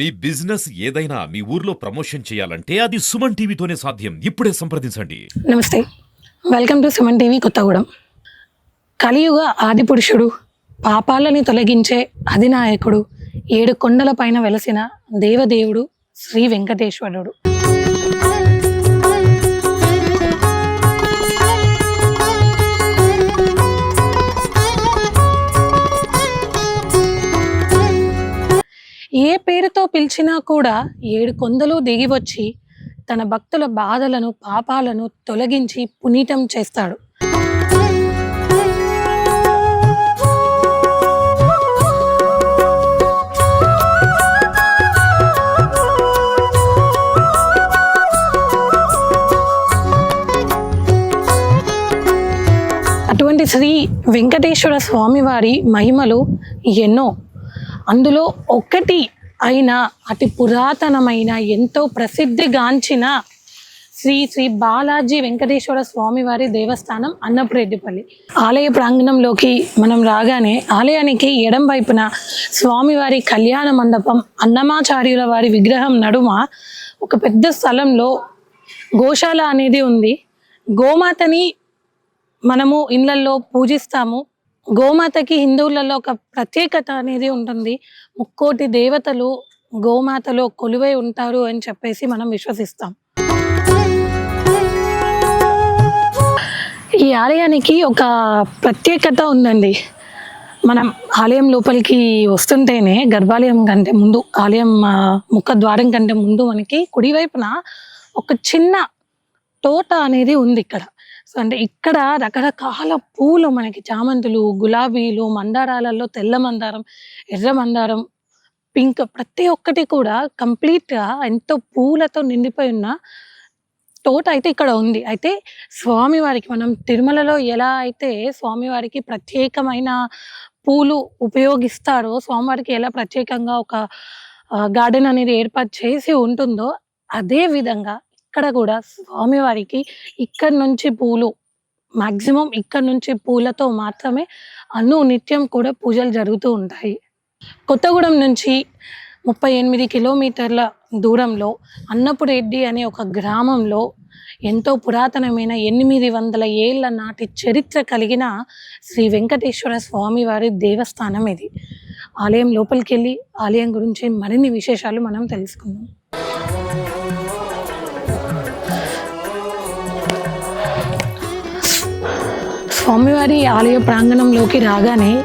మీ business ఏదైనా మీ ఊర్లో promotion చేయాలంటే అది సుమన్ టీవీతోనే సాధ్యం. ఇప్పుడే సంప్రదించండి. నమస్తే. Welcome to Suman TV Kothagudem. కలియుగ ఆదిపురుషుడు పాపాలని తొలగించే అధినాయకుడు ఏడు కొండల పైన వెలసిన దేవదేవుడు శ్రీ వెంకటేశ్వరుడు. పిలిచినా కూడా ఏడు కొందలు దిగి వచ్చి తన భక్తుల బాధలను పాపాలను తొలగించి పునీతం చేస్తాడు. అటువంటి శ్రీ వెంకటేశ్వర స్వామివారి మహిమలు ఎన్నో. అందులో ఒకటి అయిన అతి పురాతనమైన ఎంతో ప్రసిద్ధిగాంచిన శ్రీ శ్రీ బాలాజీ వెంకటేశ్వర స్వామివారి దేవస్థానం అన్నపురెడ్డిపల్లి. ఆలయ ప్రాంగణంలోకి మనం రాగానే ఆలయానికి ఎడం వైపున స్వామివారి కళ్యాణ మండపం అన్నమాచార్యుల వారి విగ్రహం నడుమ ఒక పెద్ద స్థలంలో గోశాల అనేది ఉంది. గోమాతని మనము ఇళ్ళల్లో పూజిస్తాము. గోమాతకి హిందువులలో ఒక ప్రత్యేకత అనేది ఉంటుంది. ముక్కోటి దేవతలు గోమాతలో కొలువై ఉంటారు అని చెప్పేసి మనం విశ్వసిస్తాం. ఈ ఆలయానికి ఒక ప్రత్యేకత ఉందండి. మనం ఆలయం లోపలికి వస్తుంటేనే గర్భాలయం కంటే ముందు ఆలయం ముఖ ద్వారం కంటే ముందు మనకి కుడివైపున ఒక చిన్న తోట అనేది ఉంది ఇక్కడ. అంటే ఇక్కడ రకరకాల పూలు మనకి చామంతులు గులాబీలు మందారాలలో తెల్ల మందారం ఎర్ర మందారం పింక్ ప్రతి ఒక్కటి కూడా కంప్లీట్గా ఎంతో పూలతో నిండిపోయి ఉన్న తోట అయితే ఇక్కడ ఉంది. అయితే స్వామివారికి మనం తిరుమలలో ఎలా అయితే స్వామివారికి ప్రత్యేకమైన పూలు ఉపయోగిస్తారో స్వామివారికి ఎలా ప్రత్యేకంగా ఒక గార్డెన్ అనేది ఏర్పాటు చేసి ఉంటుందో అదే విధంగా అక్కడ కూడా స్వామివారికి ఇక్కడ నుంచి పూలు మాక్సిమం ఇక్కడ నుంచి పూలతో మాత్రమే అను నిత్యం కూడా పూజలు జరుగుతూ ఉంటాయి. కొత్తగూడెం నుంచి ముప్పై ఎనిమిది కిలోమీటర్ల దూరంలో అన్నపురెడ్డి అనే ఒక గ్రామంలో ఎంతో పురాతనమైన ఎనిమిది వందల ఏళ్ళ నాటి చరిత్ర కలిగిన శ్రీ వెంకటేశ్వర స్వామివారి దేవస్థానం ఇది. ఆలయం లోపలికి వెళ్ళి ఆలయం గురించి మరిన్ని విశేషాలు మనం తెలుసుకుందాం. స్వామివారి ఆలయ ప్రాంగణంలోకి రాగానే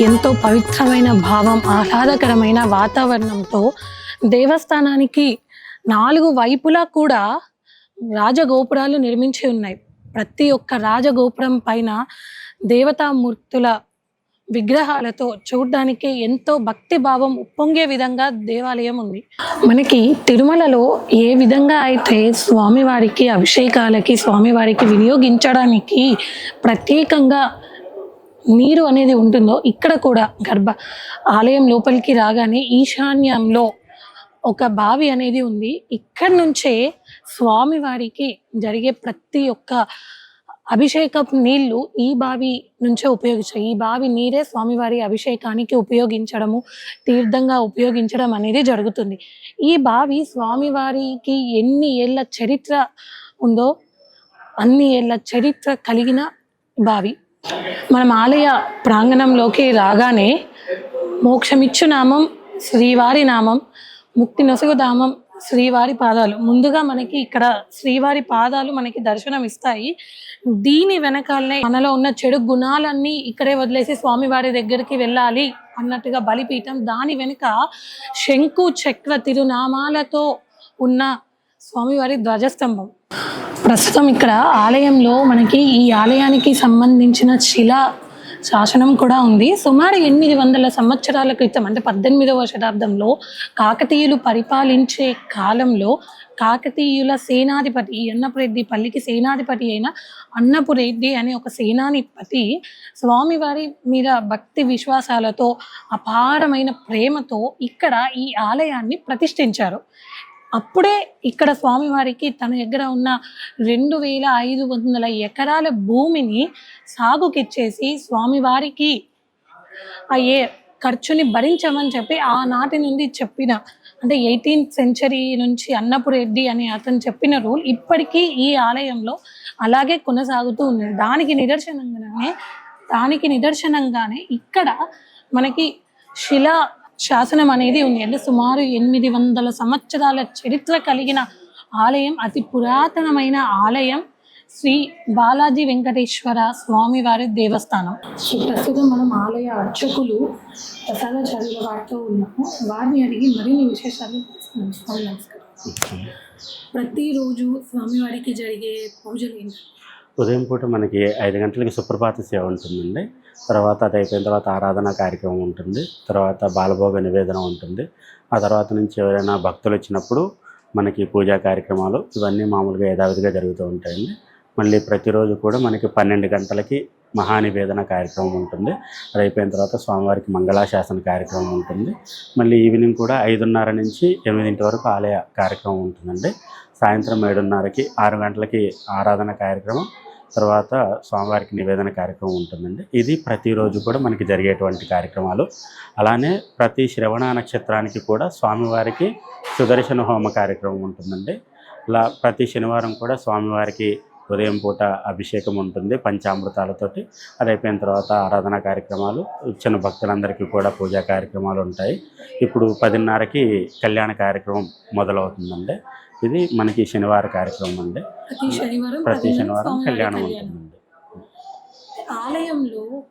ఎంతో పవిత్రమైన భావం ఆహ్లాదకరమైన వాతావరణంతో దేవస్థానానికి నాలుగు వైపులా కూడా రాజగోపురాలు నిర్మించి ఉన్నాయి. ప్రతి ఒక్క రాజగోపురం పైన దేవతామూర్తుల విగ్రహాలతో చూడ్డానికి ఎంతో భక్తి భావం ఉప్పొంగే విధంగా దేవాలయం ఉంది. మనకి తిరుమలలో ఏ విధంగా అయితే స్వామివారికి అభిషేకాలకి స్వామివారికి వినియోగించడానికి ప్రత్యేకంగా నీరు అనేది ఉంటుందో ఇక్కడ కూడా గర్భ ఆలయం లోపలికి రాగానే ఈశాన్యంలో ఒక బావి అనేది ఉంది. ఇక్కడ నుంచే స్వామివారికి జరిగే ప్రతి ఒక్క అభిషేకపు నీళ్ళు ఈ బావి నుంచే ఉపయోగించాయి ఈ బావి నీరే స్వామివారి అభిషేకానికి ఉపయోగించడము తీర్థంగా ఉపయోగించడం అనేది జరుగుతుంది. ఈ బావి స్వామివారికి ఎన్ని ఏళ్ళ చరిత్ర ఉందో అన్ని ఏళ్ళ చరిత్ర కలిగిన బావి. మనం ఆలయ ప్రాంగణంలోకి రాగానే మోక్షమిచ్చు నామం శ్రీవారి నామం ముక్తి నొసగు నామం శ్రీవారి పాదాలు. ముందుగా మనకి ఇక్కడ శ్రీవారి పాదాలు మనకి దర్శనం ఇస్తాయి. దీని వెనకాలనే మనలో ఉన్న చెడు గుణాలన్నీ ఇక్కడే వదిలేసి స్వామివారి దగ్గరికి వెళ్ళాలి అన్నట్టుగా బలిపీఠం. దాని వెనుక శంకు చక్ర తిరునామాలతో ఉన్న స్వామివారి ధ్వజస్తంభం. ప్రస్తుతం ఇక్కడ ఆలయంలో మనకి ఈ ఆలయానికి సంబంధించిన శిలా శాసనం కూడా ఉంది. సుమారు ఎనిమిది వందల సంవత్సరాల క్రితం అంటే పద్దెనిమిదవ శతాబ్దంలో కాకతీయులు పరిపాలించే కాలంలో కాకతీయుల సేనాధిపతి అన్నపురెడ్డి పల్లికి సేనాధిపతి అయిన అన్నపురెడ్డి అనే ఒక సేనాధిపతి స్వామివారి మీద భక్తి విశ్వాసాలతో అపారమైన ప్రేమతో ఇక్కడ ఈ ఆలయాన్ని ప్రతిష్ఠించారు. అప్పుడే ఇక్కడ స్వామివారికి తన దగ్గర ఉన్న రెండు వేల ఐదు వందల ఎకరాల భూమిని సాగుకిచ్చేసి స్వామివారికి అయ్యే ఖర్చుని భరించమని చెప్పి ఆనాటి నుండి చెప్పిన అంటే ఎయిటీన్త్ సెంచరీ నుంచి అన్నపు రెడ్డి అని అతను చెప్పిన రూల్ ఇప్పటికీ ఈ ఆలయంలో అలాగే కొనసాగుతూ ఉంది. దానికి నిదర్శనంగానే దానికి నిదర్శనంగానే ఇక్కడ మనకి శిలా శాసనం అనేది ఉంది. అంటే సుమారు ఎనిమిది వందల సంవత్సరాల చరిత్ర కలిగిన ఆలయం అతి పురాతనమైన ఆలయం శ్రీ బాలాజీ వెంకటేశ్వర స్వామివారి దేవస్థానం. ప్రస్తుతం మనం ఆలయ అర్చకులు ప్రసాదాచార్యుల వారితో ఉన్నాము. వారిని అడిగి మరిన్ని విశేషాలు తెలుసుకుందాం. స్వామి నమస్కారం. ప్రతిరోజు స్వామివారికి జరిగే పూజలు ఏంటి? ఉదయం పూట మనకి ఐదు గంటలకి సుప్రభాత సేవ ఉంటుందండి. తర్వాత అది అయిపోయిన తర్వాత ఆరాధన కార్యక్రమం ఉంటుంది. తర్వాత బాలభోగ నివేదన ఉంటుంది. ఆ తర్వాత నుంచి ఎవరైనా భక్తులు వచ్చినప్పుడు మనకి పూజా కార్యక్రమాలు ఇవన్నీ మామూలుగా యథావిధిగా జరుగుతూ ఉంటాయండి. మళ్ళీ ప్రతిరోజు కూడా మనకి పన్నెండు గంటలకి మహానివేదన కార్యక్రమం ఉంటుంది. అది అయిపోయిన తర్వాత స్వామివారికి మంగళాశాసన కార్యక్రమం ఉంటుంది. మళ్ళీ ఈవినింగ్ కూడా ఐదున్నర నుంచి ఎనిమిదింటి వరకు ఆలయ కార్యక్రమం ఉంటుందండి. సాయంత్రం ఏడున్నరకి ఆరు గంటలకి ఆరాధన కార్యక్రమం తర్వాత స్వామివారికి నివేదన కార్యక్రమం ఉంటుందండి. ఇది ప్రతిరోజు కూడా మనకి జరిగేటువంటి కార్యక్రమాలు. అలానే ప్రతి శ్రవణ నక్షత్రానికి కూడా స్వామివారికి సుదర్శన హోమ కార్యక్రమం ఉంటుందండి. ఇలా ప్రతి శనివారం కూడా స్వామివారికి ఉదయం పూట అభిషేకం ఉంటుంది పంచామృతాలతోటి. అది అయిపోయిన తర్వాత ఆరాధన కార్యక్రమాలు వచ్చిన భక్తులందరికీ కూడా పూజా కార్యక్రమాలు ఉంటాయి. ఇప్పుడు పదిన్నరకి కళ్యాణ కార్యక్రమం మొదలవుతుందండి. ఇది మనకి శనివారం కార్యక్రమం అండి. ప్రతి శనివారం కళ్యాణం. ఉంటుందండి. ఆలయంలో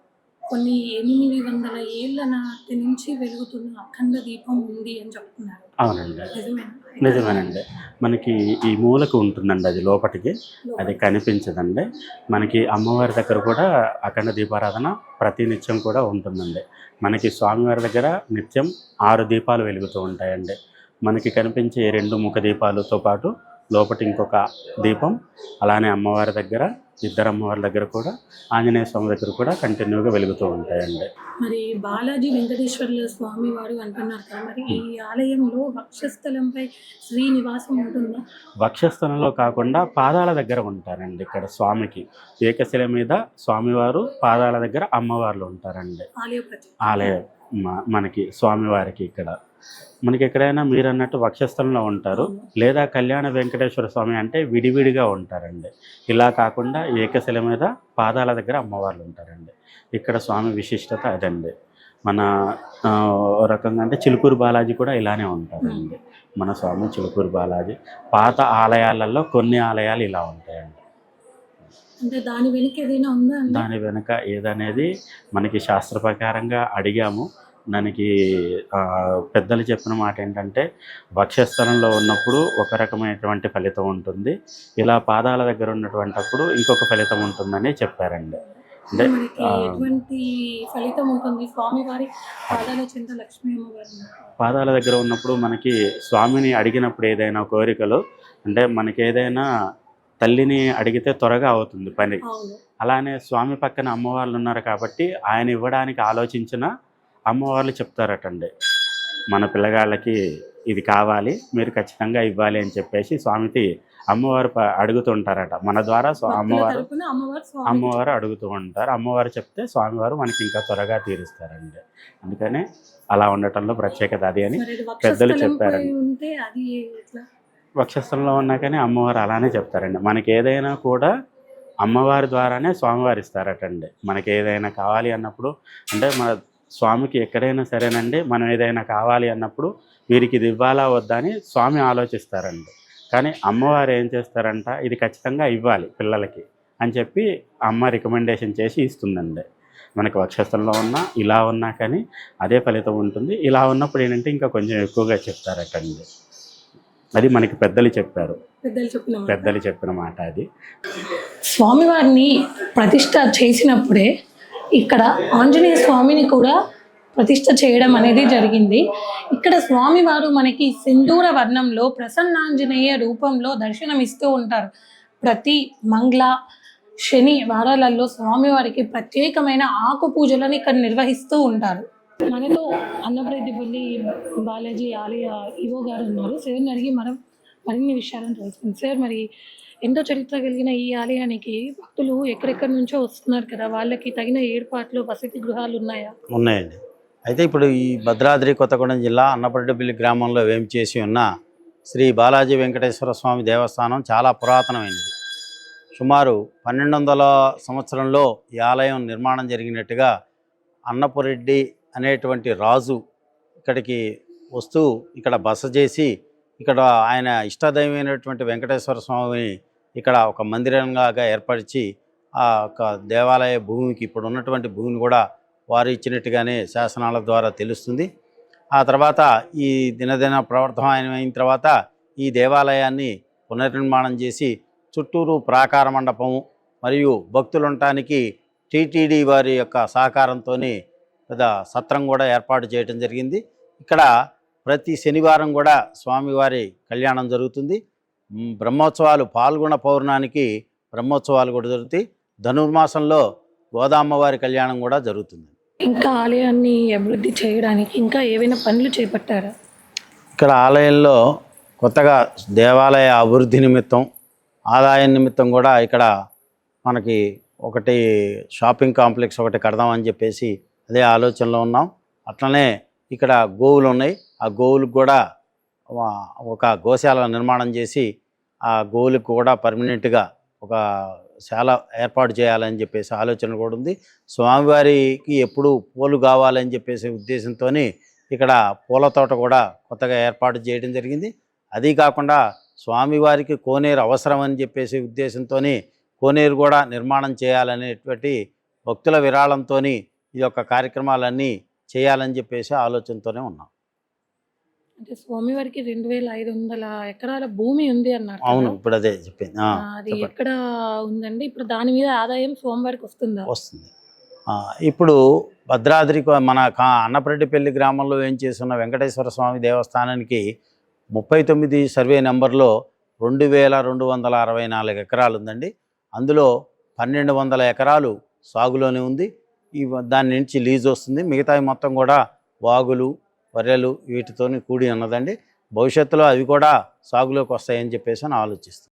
కొన్ని ఎనిమిది వందల ఏళ్ళ నాటి నుంచి వెలుగుతున్న అఖండ దీపం ఉంది అని చెప్తున్నారు. అవునండి. నిజమేనా? నిజమేనండి. మనకి ఈ మూలకు ఉంటుందండి అది లోపటికి. అది కనిపించదండి. మనకి అమ్మవారి దగ్గర కూడా అఖండ దీపారాధన ప్రతి నిత్యం కూడా ఉంటుందండి. మనకి స్వామివారి దగ్గర నిత్యం ఆరు దీపాలు వెలుగుతూ ఉంటాయండి. మనకి కనిపించే రెండు ముఖ దీపాలతో పాటు లోపటి ఇంకొక దీపం అలానే అమ్మవారి దగ్గర ఇద్దరు అమ్మవారి దగ్గర కూడా ఆంజనేయ స్వామి దగ్గర కూడా కంటిన్యూగా వెలుగుతూ ఉంటాయండి. మరి బాలాజీ వెంకటేశ్వర్ల స్వామి వారు అంటున్నారు కదా మరి ఈ ఆలయంలో వక్షస్థలంపై శ్రీనివాసం ఉంటుందా? వక్షస్థలంలో కాకుండా పాదాల దగ్గర ఉంటారండి ఇక్కడ స్వామికి. ఏకశిల మీద స్వామివారు పాదాల దగ్గర అమ్మవార్లు ఉంటారండి. ఆలయ ఆలయం మనకి స్వామివారికి ఇక్కడ. మనకి ఎక్కడైనా మీరు అన్నట్టు వక్షస్థలంలో ఉంటారు. లేదా కళ్యాణ వెంకటేశ్వర స్వామి అంటే విడివిడిగా ఉంటారండి. ఇలా కాకుండా ఏకశిల మీద పాదాల దగ్గర అమ్మవార్లు ఉంటారండి. ఇక్కడ స్వామి విశిష్టత అదండి. మన రకంగా అంటే చిలుకూరు బాలాజీ కూడా ఇలానే ఉంటారండి. మన స్వామి చిలుకూరు బాలాజీ. పాత ఆలయాలలో కొన్ని ఆలయాలు ఇలా ఉంటాయండి. అంటే దాని వెనుక ఏదైనా ఉందా దాని వెనుక ఏదనేది మనకి శాస్త్ర ప్రకారంగా అడిగాము. దానికి పెద్దలు చెప్పిన మాట ఏంటంటే వక్షస్థలంలో ఉన్నప్పుడు ఒక రకమైనటువంటి ఫలితం ఉంటుంది. ఇలా పాదాల దగ్గర ఉన్నటువంటప్పుడు ఇంకొక ఫలితం ఉంటుందని చెప్పారండి. అంటే ఎటువంటి ఫలితం ఉంటుంది? స్వామివారి పాదాల చెంత లక్ష్మీ అమ్మవారి పాదాల దగ్గర ఉన్నప్పుడు మనకి స్వామిని అడిగినప్పుడు ఏదైనా కోరికలు అంటే మనకి ఏదైనా తల్లిని అడిగితే త్వరగా అవుతుంది పని. అలానే స్వామి పక్కన అమ్మవార్లు ఉన్నారు కాబట్టి ఆయన ఇవ్వడానికి ఆలోచించిన అమ్మవార్లు చెప్తారటండి. మన పిల్లగాళ్ళకి ఇది కావాలి మీరు ఖచ్చితంగా ఇవ్వాలి అని చెప్పేసి స్వామికి అమ్మవారు అడుగుతుంటారట. మన ద్వారా అమ్మవారు అమ్మవారు అడుగుతూ ఉంటారు. అమ్మవారు చెప్తే స్వామివారు మనకి ఇంకా త్వరగా తీరుస్తారండి. అందుకని అలా ఉండటంలో ప్రత్యేకత అది అని పెద్దలు చెప్పారండి. వక్షస్థలంలో ఉన్నా కానీ అమ్మవారు అలానే చెప్తారండి. మనకి ఏదైనా కూడా అమ్మవారి ద్వారానే స్వామివారు ఇస్తారటండి. మనకి ఏదైనా కావాలి అన్నప్పుడు అంటే మన స్వామికి ఎక్కడైనా సరేనండి మనం ఏదైనా కావాలి అన్నప్పుడు వీరికి ఇది ఇవ్వాలా వద్దా అని స్వామి ఆలోచిస్తారండి. కానీ అమ్మవారు ఏం చేస్తారంట ఇది ఖచ్చితంగా ఇవ్వాలి పిల్లలకి అని చెప్పి అమ్మ రికమెండేషన్ చేసి ఇస్తుందండి. మనకి వక్షస్థలంలో ఉన్నా ఇలా ఉన్నా కానీ అదే ఫలితం ఉంటుంది. ఇలా ఉన్నప్పుడు ఏంటంటే ఇంకా కొంచెం ఎక్కువగా చెప్తారటండి. అది మనకి పెద్దలు చెప్పారు. పెద్దలు చెప్పిన మాట. పెద్దలు చెప్పిన మాట అది. స్వామివారిని ప్రతిష్ట చేసినప్పుడే ఇక్కడ ఆంజనేయ స్వామిని కూడా ప్రతిష్ట చేయడం అనేది జరిగింది. ఇక్కడ స్వామివారు మనకి సింధూర వర్ణంలో ప్రసన్నాంజనేయ రూపంలో దర్శనమిస్తూ ఉంటారు. ప్రతి మంగళ శని వారాలలో స్వామివారికి ప్రత్యేకమైన ఆకు పూజలను ఇక్కడ నిర్వహిస్తూ ఉంటారు. మనతో అన్నప్రతిపల్లి బాలాజీ ఆలయ ఈవో గారు ఉన్నారు. సార్ అడిగి మనం మరిన్ని విషయాలను తెలుసుకుంది. సార్ మరి ఎంతో చరిత్ర కలిగిన ఈ ఆలయానికి భక్తులు ఎక్కడెక్కడి నుంచో వస్తున్నారు కదా వాళ్ళకి తగిన ఏర్పాట్లు వసతి గృహాలు ఉన్నాయా? ఉన్నాయండి. అయితే ఇప్పుడు ఈ భద్రాద్రి కొత్తగూడెం జిల్లా అన్నపరెడ్డిపల్లి గ్రామంలో వేంచేసి ఉన్న శ్రీ బాలాజీ వెంకటేశ్వర స్వామి దేవస్థానం చాలా పురాతనమైనది. సుమారు పన్నెండు వందల సంవత్సరంలో ఈ ఆలయం నిర్మాణం జరిగినట్టుగా అన్నపురెడ్డి అనేటువంటి రాజు ఇక్కడికి వస్తూ ఇక్కడ బస చేసి ఇక్కడ ఆయన ఇష్టదైవమైనటువంటి వెంకటేశ్వర స్వామిని ఇక్కడ ఒక మందిరంగా ఏర్పరిచి ఆ యొక్క దేవాలయ భూమికి ఇప్పుడు ఉన్నటువంటి భూమిని కూడా వారు ఇచ్చినట్టుగానే శాసనాల ద్వారా తెలుస్తుంది. ఆ తర్వాత ఈ దినదిన ప్రవర్తన అయిన తర్వాత ఈ దేవాలయాన్ని పునర్నిర్మాణం చేసి చుట్టూరు ప్రాకార మండపము మరియు భక్తులు ఉండటానికి టీటీడీ వారి యొక్క సహకారంతో పెద్ద సత్రం కూడా ఏర్పాటు చేయడం జరిగింది. ఇక్కడ ప్రతి శనివారం కూడా స్వామివారి కళ్యాణం జరుగుతుంది. బ్రహ్మోత్సవాలు పాల్గొన పౌర్ణానికి బ్రహ్మోత్సవాలు కూడా జరుగుతాయి. ధనుర్మాసంలో గోదామ్మవారి కళ్యాణం కూడా జరుగుతుంది. ఇంకా ఆలయాన్ని అభివృద్ధి చేయడానికి ఇంకా ఏవైనా పనులు చేపట్టారా? ఇక్కడ ఆలయంలో కొత్తగా దేవాలయ అభివృద్ధి నిమిత్తం ఆదాయ నిమిత్తం కూడా ఇక్కడ మనకి ఒకటి షాపింగ్ కాంప్లెక్స్ ఒకటి కడదామని చెప్పేసి అదే ఆలోచనలో ఉన్నాం. అట్లనే ఇక్కడ గోవులు ఉన్నాయి. ఆ గోవులకు కూడా ఒక గోశాల నిర్మాణం చేసి ఆ గోవులకు కూడా పర్మనెంట్గా ఒక శాల ఏర్పాటు చేయాలని చెప్పేసి ఆలోచన కూడా ఉంది. స్వామివారికి ఎప్పుడు పూలు కావాలని చెప్పేసి ఉద్దేశంతో ఇక్కడ పూల తోట కూడా కొత్తగా ఏర్పాటు చేయడం జరిగింది. అది కాకుండా స్వామివారికి కోనేరు అవసరం అని చెప్పేసి ఉద్దేశంతో కోనేరు కూడా నిర్మాణం చేయాలనేటువంటి భక్తుల విరాళంతో ఈ యొక్క కార్యక్రమాలన్నీ చేయాలని చెప్పేసి ఆలోచనతోనే ఉన్నాం. అంటే స్వామివారికి రెండు వేల ఐదు వందల ఎకరాల భూమి ఉంది అన్నారు? అవును ఇప్పుడు అదే చెప్పింది. అది. ఎక్కడ ఉందండి? ఇప్పుడు దాని మీద ఆదాయం స్వామివారికి వస్తుందా? వస్తుంది. ఇప్పుడు భద్రాద్రి మన కా అన్నపరెడ్డిపల్లి గ్రామంలో ఏం చేస్తున్న వెంకటేశ్వర స్వామి దేవస్థానానికి ముప్పై తొమ్మిది సర్వే నెంబర్లో రెండు వేల రెండు వందల అరవై నాలుగు ఎకరాలు ఉందండి. అందులో పన్నెండు వందల ఎకరాలు సాగులోనే ఉంది. ఈ దాని నుంచి లీజ్ వస్తుంది. మిగతావి మొత్తం కూడా వాగులు వర్రెలు వీటితోని కూడి ఉన్నదండి. భవిష్యత్తులో అవి కూడా సాగులోకి వస్తాయని చెప్పేసి అని ఆలోచిస్తాం